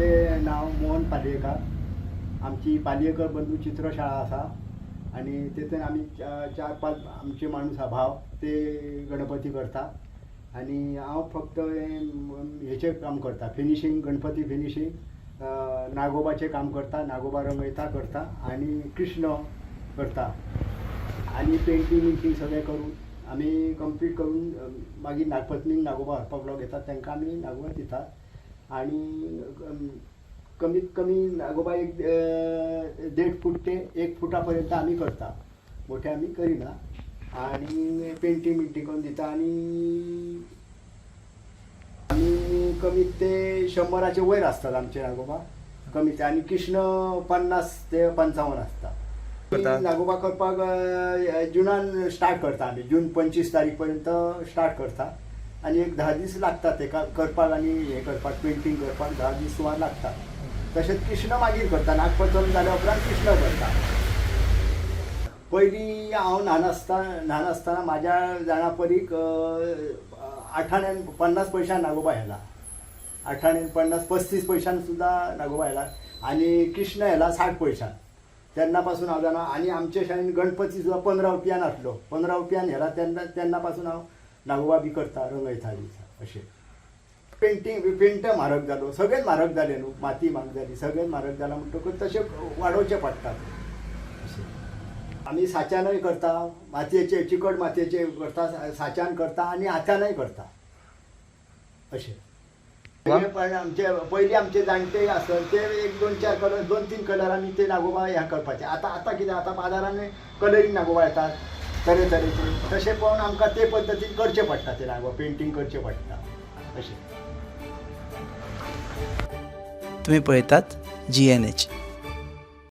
माझे नाव मोहन पालयेकर आमची पालयेकर बंधू चित्रशाळा आसा आणि तेतून आमी चार पांच आमचे माणूस आहा भाव ते गणपती करता आणि हांव फक्त हें हेचें काम करता फिनिशींग गणपती फिनिशींग नागोबाचे नागोबाचें काम करता नागोबा रंगयता करता आणि कृष्ण करता आणि पेंटींग बिंटींग सगळें करून आमी कंप्लीट करून मागीर नागपत्नीक नागोबा हाडपाक लोक येतात तांकां आमी नागोबा दितात. आणि कमीत कमी नागोबा एक देड फूट ते एक फुटापर्यंत आम्ही करता. मोठे आम्ही करिना आणि पेंटिंग बिंटिंग करून दिता. आणि आम्ही कमीत ते शंभराचे वयर असतात आमचे नागोबा. कमीत ते. आणि कृष्ण पन्नास ते पंचावन्न असतात. नागोबा करपाक जुनान स्टार्ट करता आमी जून पंचवीस तारीख पर्यंत स्टार्ट करता. आणि एक धा दीस लागतात तेका करपाक आणि हे करपाक पेंटिंग करपाक धा दीस सुमार लागतात. तशेंच कृष्ण मागीर करता नागपंचम जाल्या उपरांत कृष्ण करता पयलीं हांव ल्हान आसता ल्हान आसतना म्हाज्या जाणा परीक आठाण्यान पन्नास पयशांक नागोबा येला आठाण्यान पन्नास पस्तीस पयशान सुद्दां नागोबा येला आनी कृष्ण येला साठ पयशान तेन्ना पासून हांव जाणा आनी आमचे शाळेन गणपती सुद्दां पंदरा रुपयान आसलो पंदरा रुपयान येला तेन्ना तेन्ना पासून हांव नागोबा बी करता रंगयता दिसा अशें पेंटींग पेंट म्हारग जालो सगळें म्हारग जालें न्हू माती म्हारग जाली सगळें म्हारग जाला म्हणटकूच तशें वाडोवचें पडटा आमी साच्यानय करता. मातयेचे चिकट मातयेचे करता साच्यान करता आनी हातानय करता. अशें आमचे पयलीं आमचे जाणटे आसत ते एक दोन चार कलर दोन तीन कलर आमी ते नागोबा ह्या करपाचे. आतां आतां कितें आतां बाजारान कलरींग नागोबा येतात. तरे तरेचे तशें पळोवन आमकां ते पद्दतीन करचें पडटा ते नागोबा पेंटींग करचें पडटा अशें तुम्ही पळयतात जी एन एच